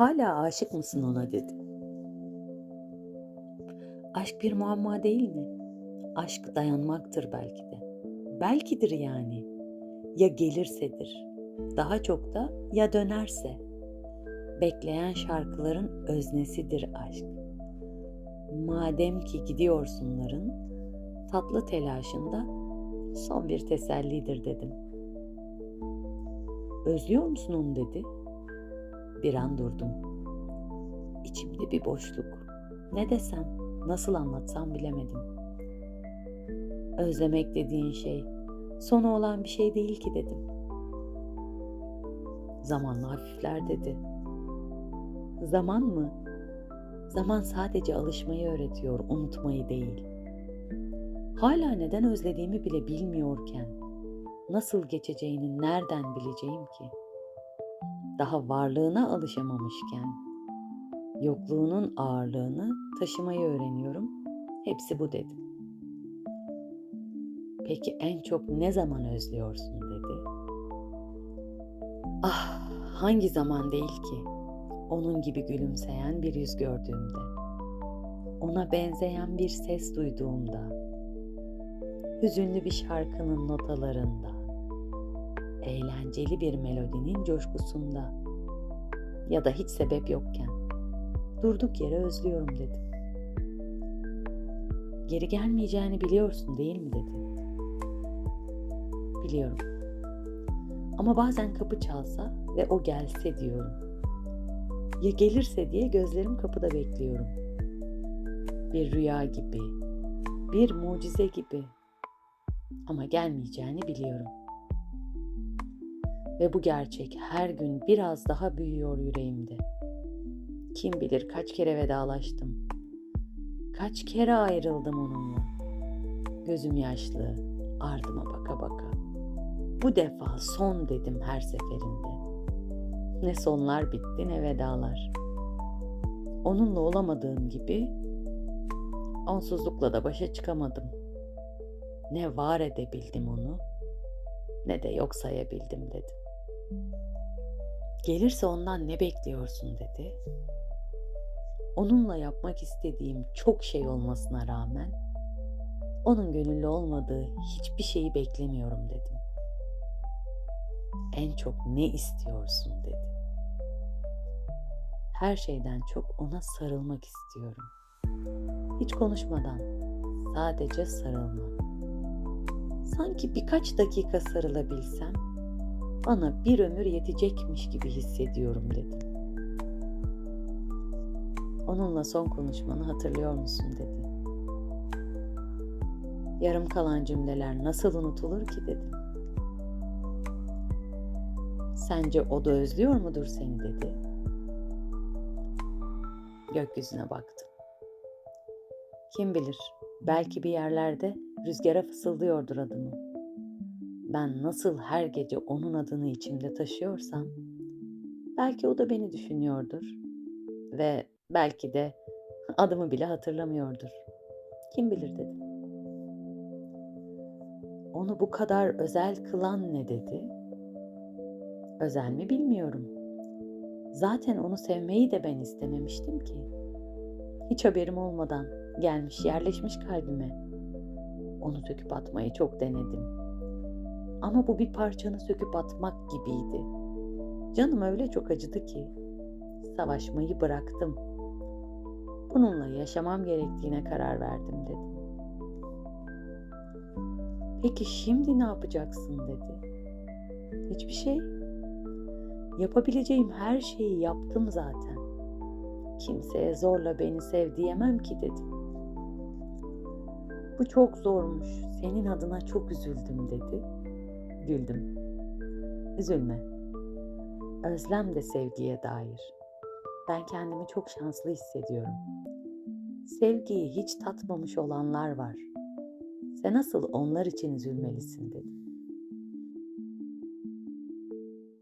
Hala aşık mısın ona dedi. Aşk bir muamma değil mi? Aşk dayanmaktır belki de. Belkidir yani. Ya gelirsedir. Daha çok da ya dönerse. Bekleyen şarkıların öznesidir aşk. Madem ki gidiyorsunların tatlı telaşında son bir tesellidir dedim. Özlüyor musun onu dedi. Bir an durdum. İçimde bir boşluk. Ne desem, nasıl anlatsam bilemedim. Özlemek dediğin şey sonu olan bir şey değil ki dedim. Zamanla hafifler dedi. Zaman mı? Zaman sadece alışmayı öğretiyor, unutmayı değil. Hala neden özlediğimi bile bilmiyorken nasıl geçeceğini nereden bileceğim ki? Daha varlığına alışamamışken yokluğunun ağırlığını taşımayı öğreniyorum. Hepsi bu dedi. Peki en çok ne zaman özlüyorsun dedi. Ah hangi zaman değil ki onun gibi gülümseyen bir yüz gördüğümde, ona benzeyen bir ses duyduğumda, hüzünlü bir şarkının notalarında, eğlenceli bir melodinin coşkusunda ya da hiç sebep yokken durduk yere özlüyorum dedi. Geri gelmeyeceğini biliyorsun değil mi dedi. Biliyorum. Ama bazen kapı çalsa ve o gelse diyorum. Ya gelirse diye gözlerim kapıda bekliyorum. Bir rüya gibi, bir mucize gibi. Ama gelmeyeceğini biliyorum. Ve bu gerçek her gün biraz daha büyüyor yüreğimde. Kim bilir kaç kere vedalaştım. Kaç kere ayrıldım onunla. Gözüm yaşlı, ardıma baka baka. Bu defa son dedim her seferinde. Ne sonlar bitti ne vedalar. Onunla olamadığım gibi onsuzlukla da başa çıkamadım. Ne var edebildim onu ne de yok sayabildim dedim. Gelirse ondan ne bekliyorsun dedi. Onunla yapmak istediğim çok şey olmasına rağmen onun gönüllü olmadığı hiçbir şeyi beklemiyorum dedim. En çok ne istiyorsun dedi. Her şeyden çok ona sarılmak istiyorum. Hiç konuşmadan sadece sarılmak. Sanki birkaç dakika sarılabilsem bana bir ömür yetecekmiş gibi hissediyorum dedim. Onunla son konuşmanı hatırlıyor musun dedi. Yarım kalan cümleler nasıl unutulur ki dedim. Sence o da özlüyor mudur seni dedi. Gökyüzüne baktım. Kim bilir belki bir yerlerde rüzgara fısıldıyordur adımı. Ben nasıl her gece onun adını içimde taşıyorsam belki o da beni düşünüyordur ve belki de adımı bile hatırlamıyordur. Kim bilir dedim. Onu bu kadar özel kılan ne dedi? Özel mi bilmiyorum. Zaten onu sevmeyi de ben istememiştim ki. Hiç haberim olmadan gelmiş yerleşmiş kalbime. Onu söküp atmayı çok denedim. Ama bu bir parçanı söküp atmak gibiydi. Canım öyle çok acıdı ki savaşmayı bıraktım. Bununla yaşamam gerektiğine karar verdim dedim. Peki şimdi ne yapacaksın dedi. Hiçbir şey. Yapabileceğim her şeyi yaptım zaten. Kimseye zorla beni sev diyemem ki dedim. Bu çok zormuş. Senin adına çok üzüldüm dedi. Güldüm. Üzülme. Özlem de sevgiye dair. Ben kendimi çok şanslı hissediyorum. Sevgiyi hiç tatmamış olanlar var. Sen asıl onlar için üzülmelisin dedi.